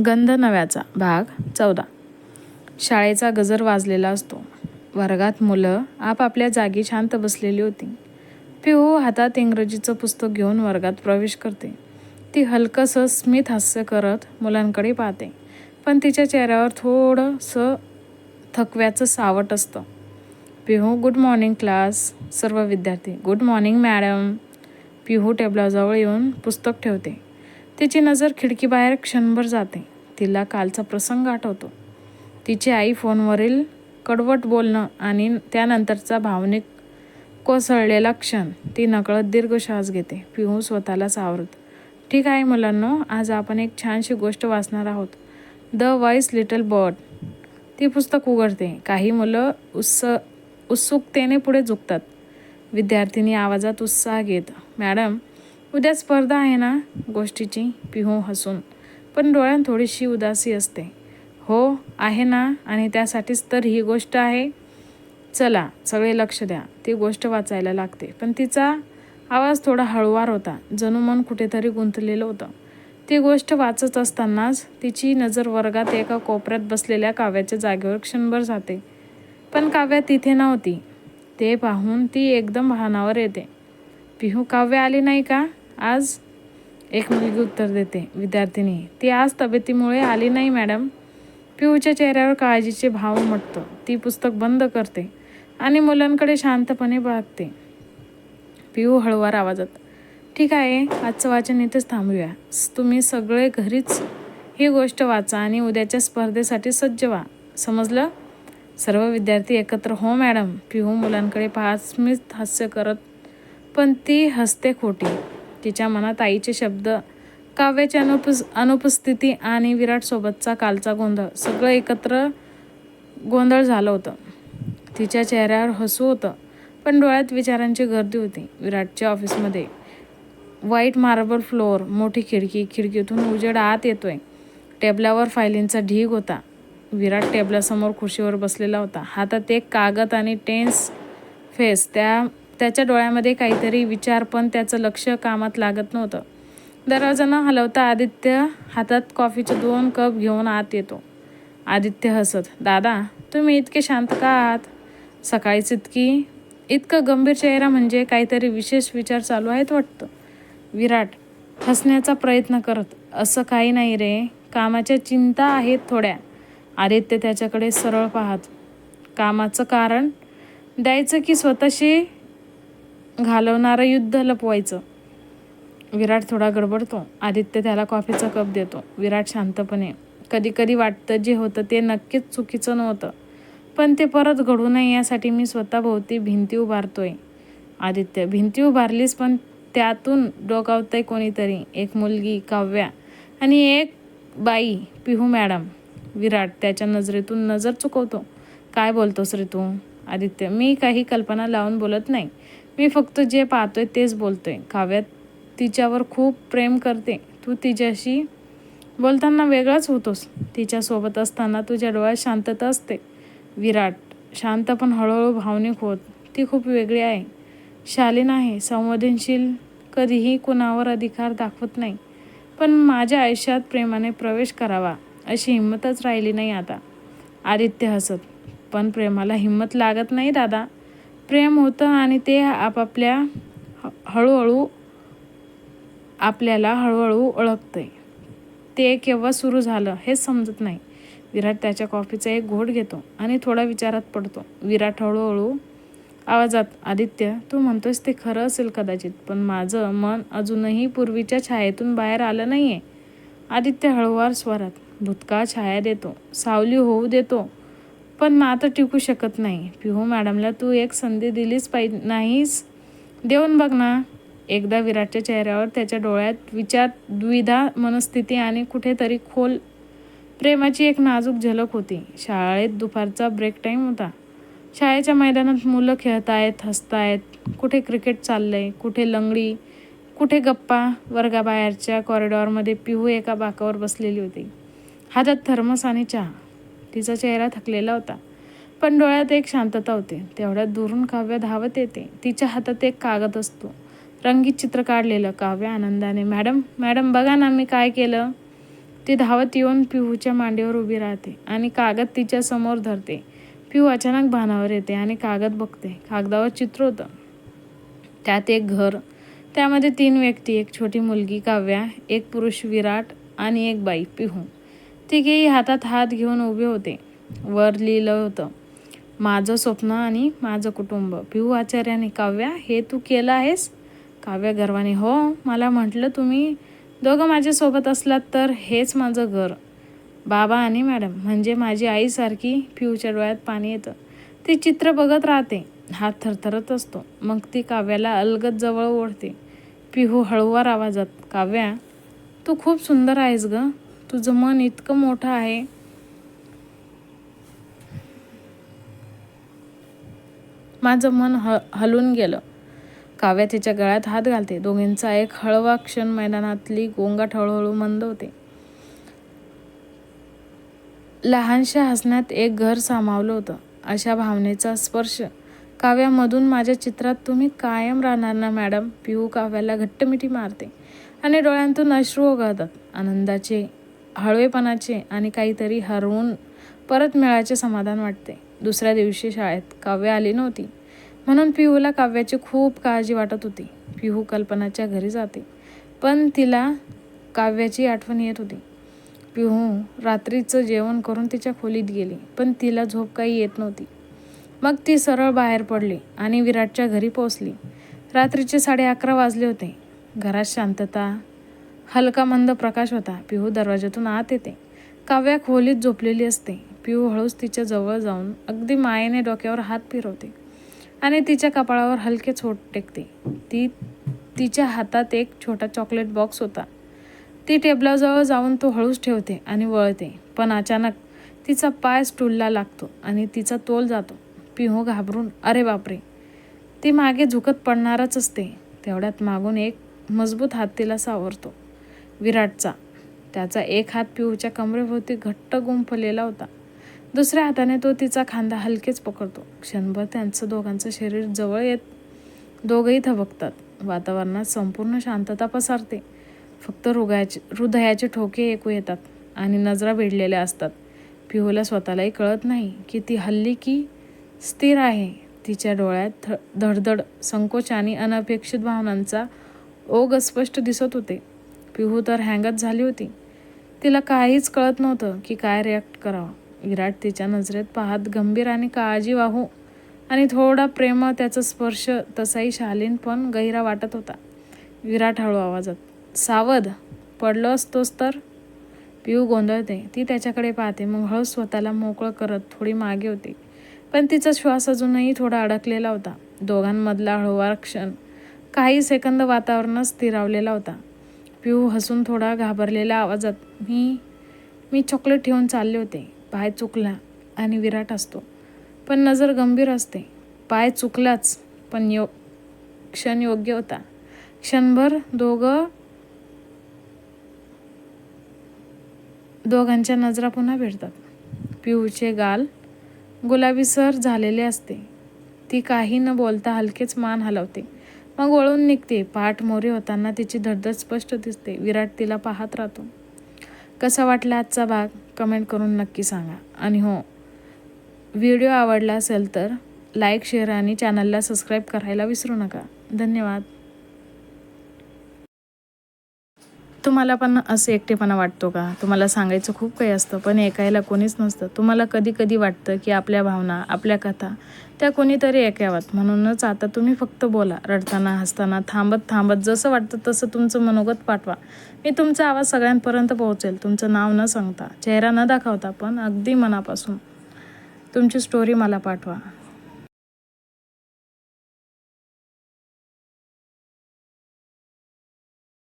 गंध नव्याचा. भाग चौदा. शाळेचा गजर वाजलेला असतो. वर्गात मुलं आपापल्या जागी शांत बसलेली होती. पिहू हातात इंग्रजीचं पुस्तक घेऊन वर्गात प्रवेश करते. ती हलकंसं स्मित हास्य करत मुलांकडे पाहते. पण तिच्या चेहऱ्यावर थोडंसं थकव्याचं सावट असतं. Pihu good morning class. सर्व विद्यार्थी गुड मॉर्निंग मॅडम. पिहू टेबलाजवळ येऊन पुस्तक ठेवते. तिची नजर खिडकीबाहेर क्षणभर जाते. तिला कालचा प्रसंग आठवतो. तिची आई फोनवरील कडवट बोलणं आणि त्यानंतरचा भावनिक कोसळलेला क्षण ती नकळत दीर्घ श्वास घेते. पिहू स्वतःला सावरत ठीक आहे मुलांनो आज आपण एक छानशी गोष्ट वाचणार आहोत. The wise little bird. ती पुस्तक उघडते. काही मुलं उत्स उत्सुकतेने पुढे झुकतात. विद्यार्थिनी आवाजात उत्साह घेत मॅडम उद्या स्पर्धा आहे ना गोष्टीची पिहू हसून. पण डोळ्यात थोडीशी उदासी असते. हो आहे ना? आणि त्यासाठीच तर ही गोष्ट आहे. चला सगळे लक्ष द्या. ती गोष्ट वाचायला लागते. पण तिचा आवाज थोडा हळुवार होता. जणू मन कुठेतरी गुंतलेलं होतं. ती गोष्ट वाचत असतानाच तिची नजर वर्गात एका कोपऱ्यात बसलेल्या काव्याच्या जागेवर क्षणभर जाते. पण काव्या तिथे नव्हती. ते पाहून ती एकदम भानावर येते. पिहू काव्य आली नाही का? आज एक मुलगी उत्तर देते विद्यार्थिनी. ती आज तब्येतीमुळे आली नाही मॅडम. पिहूच्या चेहऱ्यावर काळजीचे भाव उमटतं. ती पुस्तक बंद करते आणि मुलांकडे शांतपणे बघते. पिहू हळुवार आवाजात ठीक आहे आजचं वाचन इथेच थांबूया. तुम्ही सगळे घरीच ही गोष्ट वाचा आणि उद्याच्या स्पर्धेसाठी सज्ज व्हा. समजलं? सर्व विद्यार्थी एकत्र हो मॅडम. पिहू मुलांकडे पाहत स्मित हास्य करत पण ती हसते खोटी. तिच्या मनात आईचे शब्द काव्याची अनुपस अनुपस्थिती आणि विराटसोबतचा कालचा गोंधळ सगळं एकत्र गोंधळ झालं होतं. तिच्या चेहऱ्यावर हसू होतं पण डोळ्यात विचारांची गर्दी होती. विराटच्या ऑफिसमध्ये व्हाईट मार्बल फ्लोअर मोठी खिडकी खिडकीतून उजेड आत येतोय. टेबलावर फायलींचा ढीग होता. विराट टेबलासमोर खुर्शीवर बसलेला होता. हातात एक कागद आणि टेन्स फेस. त्या त्याच्या डोळ्यामध्ये काहीतरी विचार पण त्याचं लक्ष कामात लागत नव्हतं. दरवाजा न हलवता आदित्य हातात कॉफीचे दोन कप घेऊन आत येतो. आदित्य हसत दादा तुम्ही इतके शांत का आहात? सकाळीच इतकी इतकं गंभीर चेहरा म्हणजे काहीतरी विशेष विचार चालू आहेत वाटतं. विराट हसण्याचा प्रयत्न करत असं काही नाही रे कामाच्या चिंता आहेत थोड्या. आदित्य त्याच्याकडे सरळ पाहत कामाचं कारण? द्यायचं की स्वतःशी घालवणारं युद्ध लपवायचं. विराट थोडा गडबडतो. आदित्य त्याला कॉफीचा कप देतो. विराट शांतपणे कधी कधी वाटतं जे होतं ते नक्कीच चुकीचं नव्हतं. पण ते परत घडू नये यासाठी मी स्वतःभोवती भिंती उभारतोय. आदित्य भिंती उभारलीस पण त्यातून डोकावतंय कोणीतरी. एक मुलगी काव्या आणि एक बाई. पिहू मॅडम. विराट त्याच्या नजरेतून नजर चुकवतो. काय बोलतोस रे तू? आदित्य मी काही कल्पना लावून बोलत नाही. मी फक्त जे पाहतोय तेच बोलतोय. काव्यात तिच्यावर खूप प्रेम करते. तू तिच्याशी बोलताना वेगळाच होतोस. तिच्यासोबत असताना तुझ्या डोळ्यात शांतता असते. विराट शांत पण हळूहळू भावनिक होत. ती खूप वेगळी आहे. शालीन आहे. संवेदनशील कधीही कुणावर अधिकार दाखवत नाही. पण माझ्या आयुष्यात प्रेमाने प्रवेश करावा अशी हिंमतच राहिली नाही आता. आदित्य हसत पण प्रेमाला हिंमत लागत नाही दादा. प्रेम होतं आणि ते आपापल्या हळूहळू आपल्याला हळूहळू ओळखतंय. ते केव्हा सुरू झालं हेच समजत नाही. विराट त्याच्या कॉफीचा एक घोट घेतो आणि थोडा विचारात पडतो. विराट हळूहळू आवाजात आदित्य तू म्हणतोस ते खरं असेल कदाचित पण माझं मन अजूनही पूर्वीच्या छायेतून बाहेर आलं नाही आहे आदित्य हळूवार स्वरात भूतकाळ छाया देतो सावली होऊ देतो पण नातं टिकू शकत नाही. पिहू मॅडमला तू एक संधी दिलीच पाहिजे नाहीस? देऊन बघ ना. एकदा विराटच्या चेहऱ्यावर त्याच्या डोळ्यात विचार द्विधा मनस्थिती आणि कुठेतरी खोल प्रेमाची एक नाजूक झलक होती. शाळेत दुपारचा ब्रेक टाईम होता. शाळेच्या मैदानात मुलं खेळतायत हसतायत. कुठे क्रिकेट चाललंय? कुठे लंगडी? कुठे गप्पा? वर्गाबाहेरच्या कॉरिडॉरमध्ये पिहू एका बाकावर बसलेली होती. हातात थर्मस आणि चहा. तिचा चेहरा थकलेला होता. पण डोळ्यात एक शांतता होते. तेवढ्यात दुरून काव्य धावत येते. तिच्या हातात एक कागद असतो. रंगीत चित्र काढलेलं काव्य आनंदाने मॅडम मॅडम बघा ना मी काय केलं. ती धावत येऊन पिहूच्या मांडीवर उभी राहते आणि कागद तिच्या समोर धरते. पिहू अचानक भानावर येते आणि कागद बघते. कागदावर चित्र होतं. त्यात एक घर त्यामध्ये तीन व्यक्ती एक छोटी मुलगी काव्या एक पुरुष विराट आणि एक बाई पिहू. तिघेही हातात हात घेऊन उभे होते. वर लिहिलं होतं माझं स्वप्न आणि माझं कुटुंब. पिहू आचार्याने काव्या हे तू केलं आहेस? काव्या गर्वाने हो मला म्हटलं तुम्ही दोघं माझ्यासोबत असलात तर हेच माझं घर. बाबा आणि मॅडम म्हणजे माझी आईसारखी पिऊच्या डोळ्यात पाणी येतं. ती चित्र बघत राहते हात थरथरत असतो. मग ती काव्याला अलगद जवळ ओढते. पिहू हळूवार आवाजात काव्या तू खूप सुंदर आहेस गं. तुझं मन इतकं मोठं आहे. माझं मन ह हलून गेलं. काव्या तिच्या गळ्यात हात घालते. दोघींचा एक हळवा क्षण मैदानातली गोंगाट हळूहळू मंद होते. लहानशा हसण्यात एक घर सामावलं होतं. अशा भावनेचा स्पर्श. काव्यामधून माझ्या चित्रात तुम्ही कायम राहणार ना मॅडम? पिहू काव्याला घट्ट मिठी मारते आणि डोळ्यांतून अश्रू ओघळतात. आनंदाचे हळवेपणाचे आणि काहीतरी हरवून परत मिळायचे समाधान वाटते. दुसऱ्या दिवशी शाळेत काव्य आली नव्हती. म्हणून पिहूला काव्याची खूप काळजी वाटत होती. पिहू कल्पनाच्या घरी जाते. पण तिला काव्याची आठवण येत होती. पिहू रात्रीचं जेवण करून तिच्या खोलीत गेली पण तिला झोप काही येत नव्हती. मग ती सरळ बाहेर पडली आणि विराटच्या घरी पोचली रात्रीचे साडे अकरा वाजले होते. घरात शांतता हलका मंद प्रकाश होता. पिहू दरवाजातून आत येते. काव्या खोलीत झोपलेली असते. पिहू हळूच तिच्या जवळ जाऊन अगदी मायेने डोक्यावर हात फिरवते आणि तिच्या कपाळावर हलके छोट टेकते. ती तिच्या हातात एक छोटा चॉकलेट बॉक्स होता. ती टेबलाजवळ जाऊन तो हळूच ठेवते आणि वळते. पण अचानक तिचा पाय स्टूलला लागतो आणि तिचा तोल जातो. पिहू घाबरून अरे बापरे! ती मागे झुकत पडणारच असते. तेवढ्यात मागून एक मजबूत हात तिला सावरतो. विराटचा. त्याचा एक हात पिऊच्या कमरेभोवती घट्ट गुंफलेला होता. दुसऱ्या हाताने तो तिचा खांदा हलकेच पकडतो. क्षणभर त्यांचं दोघांचं शरीर जवळ येत दोघंही थबकतात. वातावरणात संपूर्ण शांतता पसरते. फक्त हृदयाचे हृदयाचे ठोके ऐकू येतात आणि नजरा भिडलेल्या असतात. पिहूला स्वतःलाही कळत नाही की ती हल्ली की स्थिर आहे. तिच्या डोळ्यात धडधड संकोच आणि अनपेक्षित भावनांचा ओघ स्पष्ट दिसत होते. पिहू तर हँगच झाली होती. तिला काहीच कळत नव्हतं की काय रिॲक्ट करावं. विराट तिच्या नजरेत पाहत गंभीर आणि काळजी वाहू आणि थोडा प्रेम त्याचा स्पर्श तसाही शालीन पण गहिरा वाटत होता. विराट हळू आवाजात सावध पडलो असतोस तर? पिऊ गोंधळते ती त्याच्याकडे पाहते. मग हळू स्वतःला मोकळं करत थोडी मागे होती. पण तिचा श्वास अजूनही थोडा अडकलेला होता. दोघांमधला हळूवार क्षण काही सेकंद वातावरणात स्थिरावलेला होता. पिऊ हसून थोडा घाबरलेल्या आवाजात मी मी चॉकलेट ठेवून चालले होते. पाय चुकला आणि विराट असतो. पण नजर गंभीर असते. पाय चुकलाच पण यो क्षण योग्य होता. क्षणभर दोघं दोघांच्या नजरा पुन्हा भेटतात. पिऊचे गाल गुलाबीसर झालेले असते. ती काही न बोलता हलकेच मान हलवते. मग वळून निघते. पाठ मोरे होताना तिची धडधड स्पष्ट दिसते. विराट तिला पाहत राहतो. कसा वाटला आजचा भाग? कमेंट करून नक्की सांगा. आणि हो व्हिडिओ आवडला असेल तर लाईक शेअर आणि चॅनलला सबस्क्राईब करायला विसरू नका. धन्यवाद. तुम्हाला पण असं एकटेपणा वाटतो का? तुम्हाला सांगायचं खूप काही असतं पण ऐकायला कोणीच नसतं. तुम्हाला कधी कधी वाटतं की आपल्या भावना आपल्या कथा त्या कोणीतरी ऐकाव्यात. म्हणूनच आता तुम्ही फक्त बोला रडताना हसताना थांबत थांबत जसं वाटतं तसं तुमचं मनोगत पाठवा. मी तुमचा आवाज सगळ्यांपर्यंत पोहोचेल तुमचं नाव न सांगता चेहरा न दाखवता पण अगदी मनापासून. तुमची स्टोरी मला पाठवा.